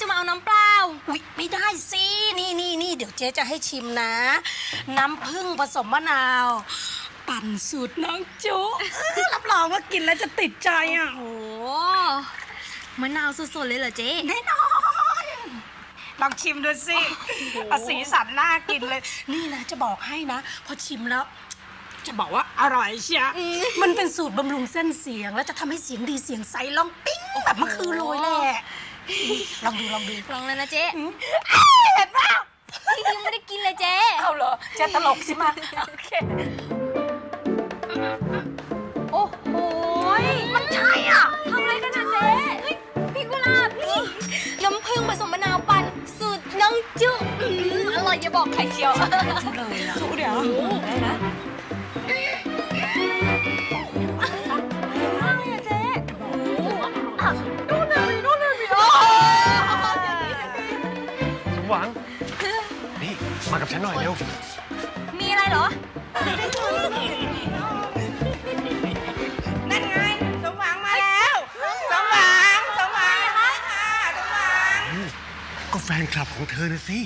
จะมาเอาน้ำเปล่า อุ๊ย ไม่ได้สิ นี่นี่นี่เดี๋ยวเจ๊จะให้ชิมนะ น้ำผึ้งผสมมะนาว ปั่นสูตรน้องจุเออรับรองว่ากินแล้วจะติดใจอะ โอ้มะนาวสดๆเลยเหรอเจ๊แน่นอน ลองชิมดูสิเอาสีสันน่ากินเลย นี่นะจะบอกให้นะ พอชิมแล้ว จะบอกว่าอร่อยเชียมันเป็นสูตรบำรุงเส้นเสียง แล้วจะทำให้เสียงดีเสียงใสลองปิ้งแบบเมื่อคืนเลยแหละ ลองดูลองดูลองเลยนะเจ๊เห็นปะพี่ยังไม่ได้กินเลยเจ๊เอาเหรอจะตลกใช่ไหมโอเคโอ้โหยมันใช่อะทำอะไรกันนะเจ๊เฮ้ยพี่กุหลาบนี่น้ำผึ้งผสมมะนาวปั่นสูตรน้องจุอืมอร่อยอย่าบอกใครเชียวเลยอะเดี๋ยวส ฉันหน่อยเร็ว มีอะไรเหรอ นั่นไง สมหวังมาแล้ว สมหวัง สมหวังค่ะสมหวัง ก็แฟนคลับของเธอนะสิ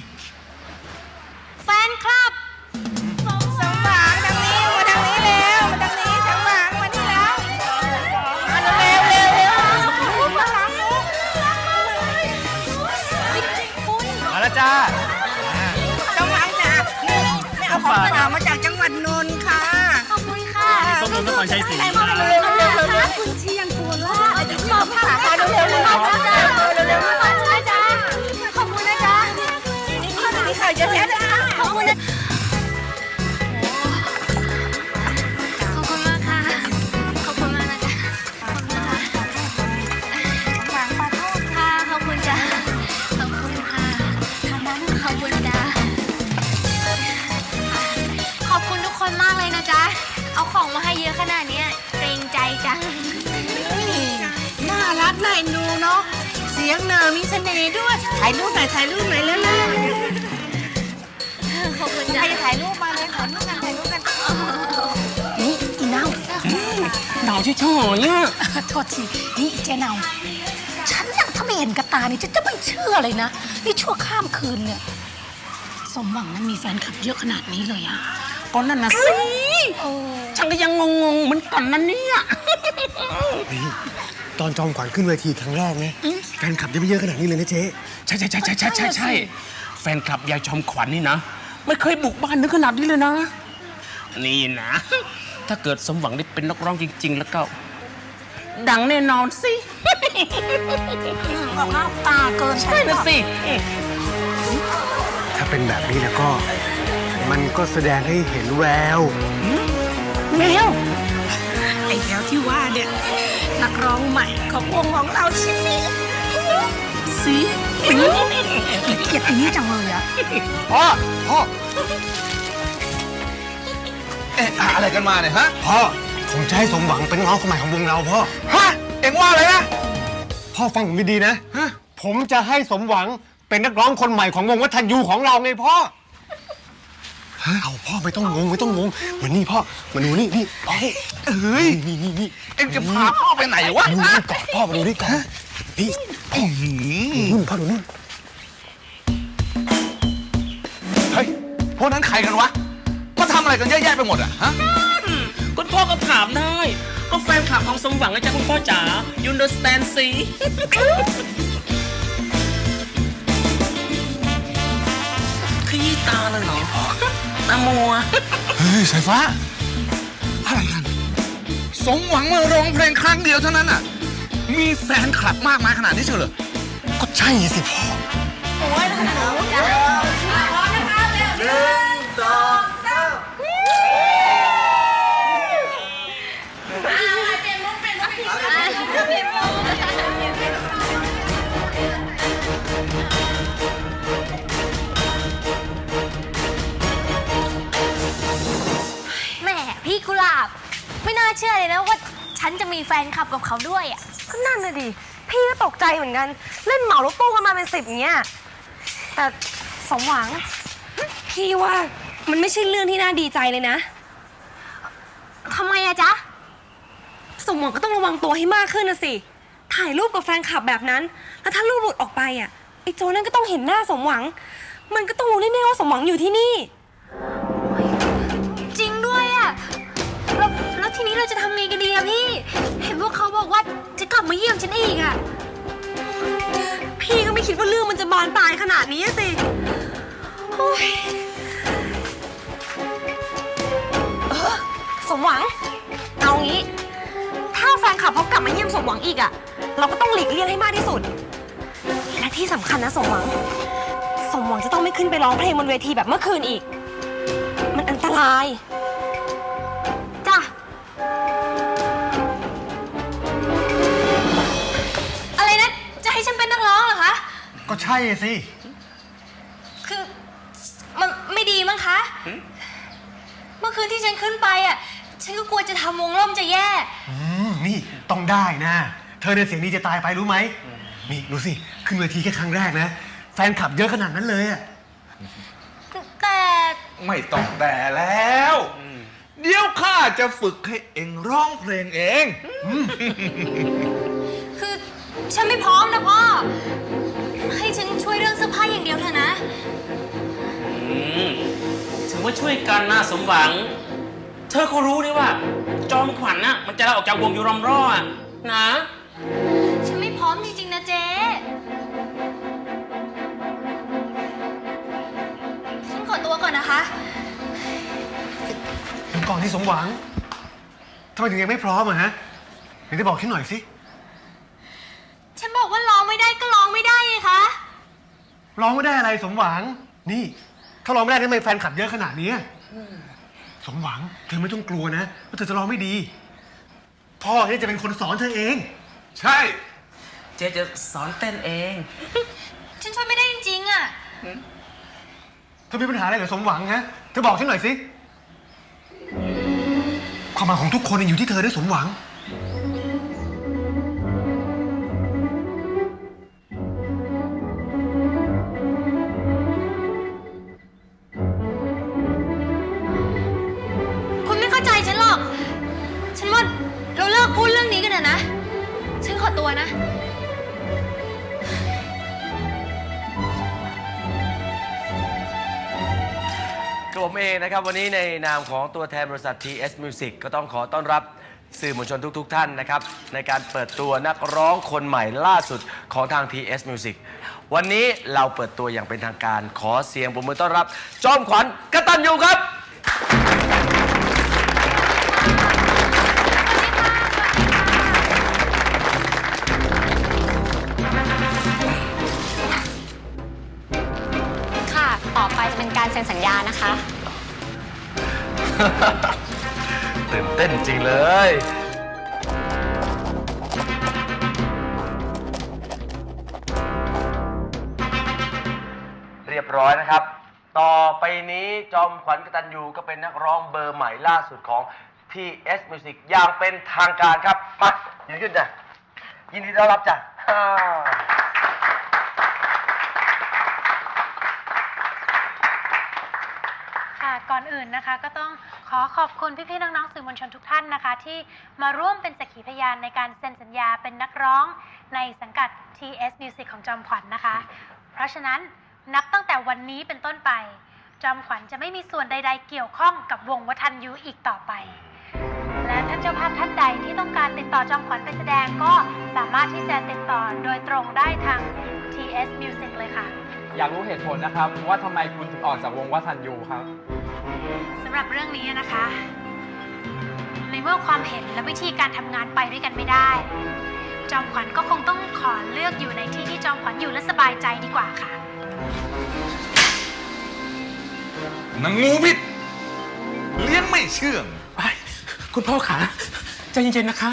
ไม่เอาของฝากมาจากจังหวัดนนท์ค่ะ ขอบคุณค่ะ ส้มนนครชัยศรีเร็วเร็วเร็วเร็วเร็วคุณเชี เสียงเนอมีเสน่ห์ด้วย ถ่ายรูปหน่อยถ่ายรูปหน่อยแล้วนะขอบคุณใครจ้ะจะถ่ายรูปมาเลยขอรูปกันถ่ายรูปกันนี่อีเนาดาวช่วยๆเนี่ยโทษทีนี่อีเจเนาฉันน่ะถ้าไม่เห็นกับตานี่ฉันจะไม่เชื่อเลยนะ นี่ชั่วข้ามคืนเนี่ยสมหวังนั้นมีแฟนคลับเยอะขนาดนี้เลยอะก็นั่นนะสิเออฉันก็ยังงงๆเหมือนกันนะเนี่ยนี่ตอนจอมขวัญขึ้นเวทีครั้งแรกเนี่ย แฟนคลับยังไม่เยอะขนาดนี้เลยนะเจ๊ ใช่ใช่ใช่ใช่ใช่ใช่ใช่แฟนคลับยายชมขวัญนี่นะ ไม่เคยบุกบ้านนึกขนาดนี้เลยนะ นี่นะ ถ้าเกิดสมหวังได้เป็นนักร้องจริง ๆ แล้วก็ ดังแน่นอนสิ ออกหน้าตาเกินฉันใช่นะหรอกสิ ถ้าเป็นแบบนี้แล้วก็ มันก็แสดงให้เห็นแววแววไอ้แววที่ว่าเนี่ยนักร้องใหม่ของวงของเราใช่ไหม สิละเกียดอย่างนี้จังเลยอะพ่อพ่อเอ๊ะอะไรกันมาเนี่ยฮะพ่อผมจะให้สมหวังเป็นนักร้องคนใหม่ของวงเราพ่อฮะเอ็งว่าอะไรนะพ่อฟังผมดีๆนะผมจะให้สมหวังเป็นนักร้องคนใหม่ของวงวัฒนยูของเราไงพ่อเอาพ่อไม่ต้องงงไม่ต้องงงมานี่พ่อมาดูนี่นี่พ่อเอ้ยนี่นี่นี่เอ็งจะพาพ่อไปไหนวะดูนี่ก่อนพ่อมาดูนี่ก่อนนี่ พ่อนู่นพ่อดูนู่นเฮ้ย พวกนั้นใครกันวะมาทำอะไรกันเยอะแยะไปหมดอะฮะ คุณพ่อก็ถามได้ ก็แฟนคลับของสมหวังนะจ๊ะคุณพ่อจ๋า you understand สิ ขยี้ตาเลยเหรอ ตามัว เฮ้ยสายฟ้า อะไรกัน สมหวังมาร้องเพลงครั้งเดียวเท่านั้นอะ มีแฟนคลับมากมายขนาดนี้เชียวเหรอ ก็ใช่สิพ่อ แหมพี่กุหลาบ ไม่น่าเชื่อเลยนะว่า ฉันจะมีแฟนคลับกับเขาด้วยอะ ก็นั่นน่ะดิ พี่ก็ตกใจเหมือนกัน เล่นเหมารถตู้กันมาเป็นสิบอย่างเงี้ย แต่สมหวัง พี่ว่ามันไม่ใช่เรื่องที่น่าดีใจเลยนะ ทำไมอะจ๊ะ สมหวังก็ต้องระวังตัวให้มากขึ้นนะสิ ถ่ายรูปกับแฟนคลับแบบนั้น แล้วถ้ารูปหลุดออกไปอะไอ้โจนั่นก็ต้องเห็นหน้าสมหวัง มันก็ต้องรู้แน่ๆว่าสมหวังอยู่ที่นี่ จริงด้วยอะแล้วแล้วทีนี้เราจะทำไงกันดีอะพี่ เห็นพวกเขาบอกว่า จะกลับมาเยี่ยมฉันอีกอะพี่ก็ไม่คิดว่าเรื่องมันจะบานปลายขนาดนี้สิ โอ้ยเออสมหวัง เอางี้ ถ้าแฟนคลับเขากลับมาเยี่ยมสมหวังอีกอะเราก็ต้องหลีกเลี่ยงให้มากที่สุด และที่สำคัญนะสมหวัง สมหวังจะต้องไม่ขึ้นไปร้องเพลงบนเวทีแบบเมื่อคืนอีก มันอันตราย ก็ใช่สิ คือมันไม่ดีมั้งคะ เมื่อคืนที่ฉันขึ้นไปอะ ฉันก็กลัวจะทำวงล่มจะแย่ อืม นี่ต้องได้นะ เธอเนี่ยเสียงดีจะตายไปรู้ไหม นี่ดูสิ ขึ้นเวทีแค่ครั้งแรกนะ แฟนคลับเยอะขนาดนั้นเลยอะแต่ไม่ต้องแต่แล้ว เดี๋ยวข้าจะฝึกให้เองร้องเพลงเอง คือฉันไม่พร้อมนะพ่อให้ฉัน ช่วยเรื่องเสื้อผ้าอย่างเดียวเถอะนะ อืมถือว่าช่วยกันนะสมหวัง เธอก็รู้นี่ว่า จอมขวัญน่ะมันจะลาออกจากวงอยู่รอมรออะนะ ฉันไม่พร้อมจริงๆนะเจ๊ฉันขอตัวก่อนนะคะเดี๋ยวก่อนที่สมหวังทำไมถึงยังไม่พร้อมอะฮะเดี๋ยวจะบอกฉันหน่อยสิ ฉันบอกว่าร้องไม่ได้ก็ร้องไม่ได้ไงคะ ร้องไม่ได้อะไรสมหวัง นี่ ถ้าร้องไม่ได้ทำไมแฟนคลับเยอะขนาดนี้สมหวังเธอไม่ต้องกลัวนะว่าเธอจะร้องไม่ดี พ่อเนี่ยจะเป็นคนสอนเธอเอง ใช่ เจ๊จะสอนเต้นเอง ฉันช่วยไม่ได้จริงๆอะเธอมีปัญหาอะไรเหรอสมหวังฮะเธอบอกฉันหน่อยสิความหมายของทุกคนเนี่ยอยู่ที่เธอด้วยสมหวัง เองนะครับ วันนี้ในนามของตัวแทนบริษัท TS Music ก็ต้องขอต้อนรับสื่อมวลชนทุกๆท่านนะครับ ในการเปิดตัวนักร้องคนใหม่ล่าสุดของทาง TS Music วันนี้เราเปิดตัวอย่างเป็นทางการขอเสียงปรบมือต้อนรับ จอมขวัญกตันยูครับ ค่ะ ต่อไปจะเป็นการเซ็นสัญญานะคะ ตื่นเต้นจริงเลย เรียบร้อยนะครับ ต่อไปนี้จอมขวัญกตันยูก็เป็นนักร้องเบอร์ใหม่ล่าสุดของ TS Music อย่างเป็นทางการครับ มายืนขึ้นจ้ะยินดีต้อนรับจ้ะฮ่า ค่ะ ก่อนอื่นนะคะ ก็ต้องขอขอบคุณพี่ๆน้องๆสื่อมวลชนทุกท่านนะคะ ที่มาร่วมเป็นสักขีพยานในการเซ็นสัญญาเป็นนักร้องในสังกัด TS Music ของจอมขวัญนะคะ เพราะฉะนั้นนับตั้งแต่วันนี้เป็นต้นไป จอมขวัญจะไม่มีส่วนใด ๆ เกี่ยวข้องกับวงวัฒนยูอีกต่อไป และท่านเจ้าภาพท่านใดที่ต้องการติดต่อจอมขวัญไปแสดงก็สามารถที่จะติดต่อโดยตรงได้ทาง TS Music เลยค่ะ อยากรู้เหตุผลนะครับว่าทำไมคุณถึงออกจากวงวัฒนยูครับ สำหรับเรื่องนี้นะคะในเมื่อความเห็นและวิธีการทำงานไปด้วยกันไม่ได้ จอมขวัญก็คงต้องขอเลือกอยู่ในที่ที่จอมขวัญอยู่และสบายใจดีกว่าค่ะ นางงูพิษเลี้ยงไม่เชื่องไปคุณพ่อขาใจเย็นๆนะคะ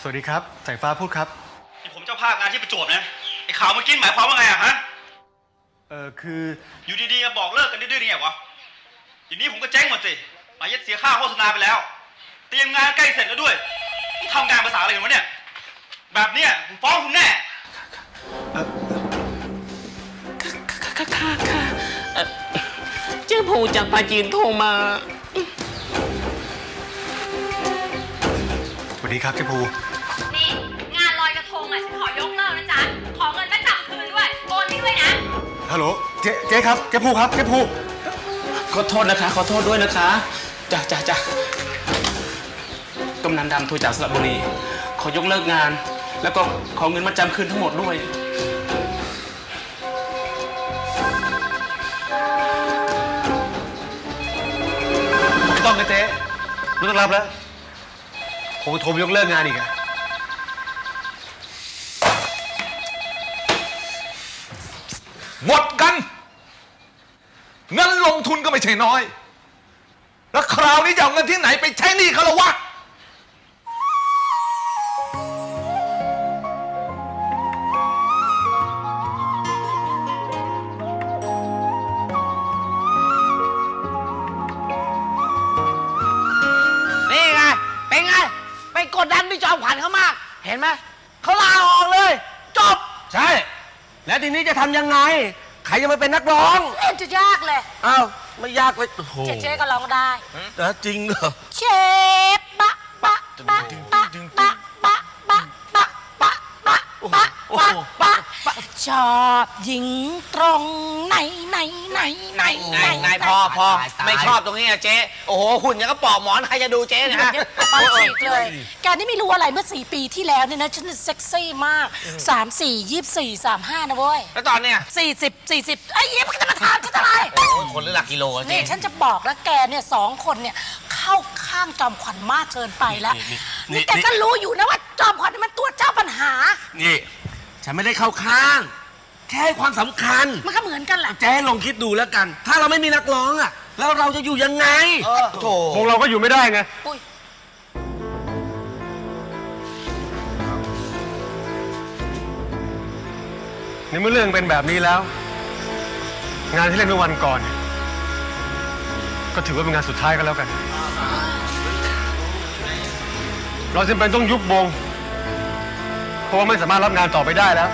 สวัสดีครับสายฟ้าพูดครับ นี่ผมเจ้าภาพงานที่ประจวบนะไอ้ ข่าวเมื่อกี้หมายความว่าไงอะฮะ เออคืออยู่ดีๆก็บอกเลิกกันดื้อๆนี่ไงวะอย่างนี้ผมก็เจ๊งหมดสิหมายยัดเสียค่าโฆษณาไปแล้ว เตรียมงานใกล้เสร็จแล้วด้วยนี่ทำงานภาษาอะไรกันวะเนี่ย แบบเนี้ยผมฟ้องคุณแน่ ค่ะค่ะค่ะเอ่อเจ้าผู้จากปาจีนโทรมา สวัสวัสดีครับเจ๊ภู ฮัลโหล เจ๊เจ๊ครับ เจ๊ภูครับ เจ๊ภูขอโทษนะคะ ขอโทษด้วยนะคะจ้ะจ้ะจ้ะกำนันดำโทรจากสระบุรี ขอยกเลิกงาน แล้วก็ขอเงินมาจำคืนทั้งหมดด้วย ไม่ต้องนะเจ๊ไม่ต้องรับแล้ว ผมโทรมายกเลิกงานอีกอะ หมดกัน เงินลงทุนก็ไม่ใช่น้อย แล้วคราวนี้จะเอาเงินที่ไหนไปใช้หนี้เขาละวะนี่ไง เป็นไง ไปกดดันพี่จอมขวัญเขามาก เห็นไหม เขาลาออกเลย จบ ใช่ แล้วทีนี้จะทำยังไง ใครจะมาเป็นนักร้องเอ็นจะยากเลยอ้าวไม่ยากเลยโอ้โหเจ๊เจ๊ก็ร้องได้แล้วจริงเหรอ เชฟปะปะปะปะปะปะปะปะปะปะปะปะปะปะ ชอบหญิงตรงไหนไหนไหนไหนไงไงพอพอไม่ชอบตรงนี้อะเจ๊ โอ้โหหุ่นยังก็ปอกหมอนใครจะดูเจ๊เนะปังฉีกเลย แกนี่ไม่รู้อะไรเมื่อสี่ปีที่แล้วเนี่ยนะฉันเซ็กซี่มากสามสี่ยี่สี่สามห้านะเว้ยแล้วตอนเนี้ยสี่สิบสี่สิบไอ้เยี่ยมนจะมาถามฉันทำไม โอ้ยคนหรือหลักกิโลอะเจ๊ นี่ฉันจะบอกแล้วแกเนี่ยสองคนเนี่ยเข้าข้างจอมขวัญมากเกินไปแล้วนี่แกก็รู้อยู่นะว่าจอมขวัญนี่มันตัวเจ้าปัญหา นี่ ฉันไม่ได้เข้าข้าง แค่ให้ความสำคัญ มันก็เหมือนกันแหละเจ๊ลองคิดดูแล้วกัน ถ้าเราไม่มีนักร้องอะแล้วเราจะอยู่ยังไงเออโถวงเราก็อยู่ไม่ได้ไง อุ้ยในเมื่อเรื่องเป็นแบบนี้แล้ว งานที่เล่นเมื่อวันก่อนก็ถือว่าเป็นงานสุดท้ายก็แล้วกัน เราจำเป็นต้องยุบวงเพราะว่าไม่สามารถรับงานต่อไปได้แล้ว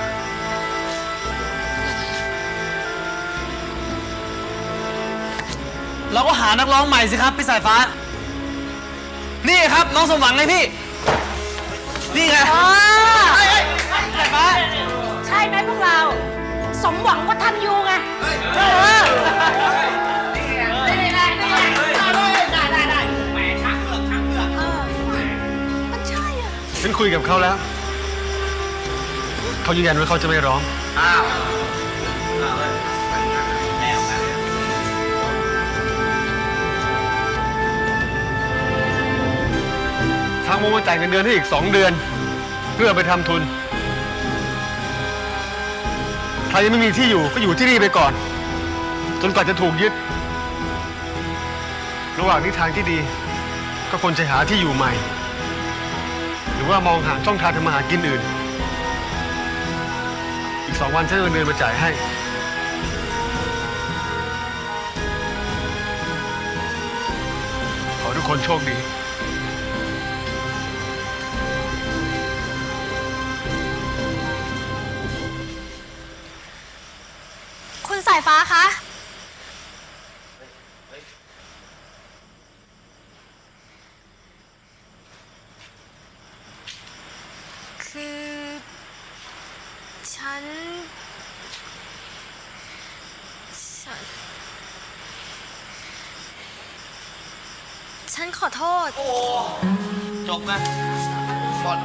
เราก็หานักร้องใหม่สิครับพี่สายฟ้า นี่ครับน้องสมหวังไงพี่ นี่ไงใช่ไหมพวกเรา สมหวังว่าทันยูไงเออมันใช่อะ ฉันคุยกับเขาแล้ว เขายืนยันว่าเขาจะไม่ร้องทางว งมาจ่ายเงินเดือนให้อีกสองเดือน เพื่อไปทำทุน ใครยังไม่มีที่อยู่ก็อยู่ที่นี่ไปก่อน จนกว่าจะถูกยึด ระหว่างนี้ทางที่ดี ก็ควรจะหาที่อยู่ใหม่ หรือว่ามองหาช่องทางทำมาหากินอื่น อีกสองวันฉันจะเอาเงินเดือนมาจ่ายให้ ขอให้ทุกคนโชคดี ฉันขอโทษ จบนะหมด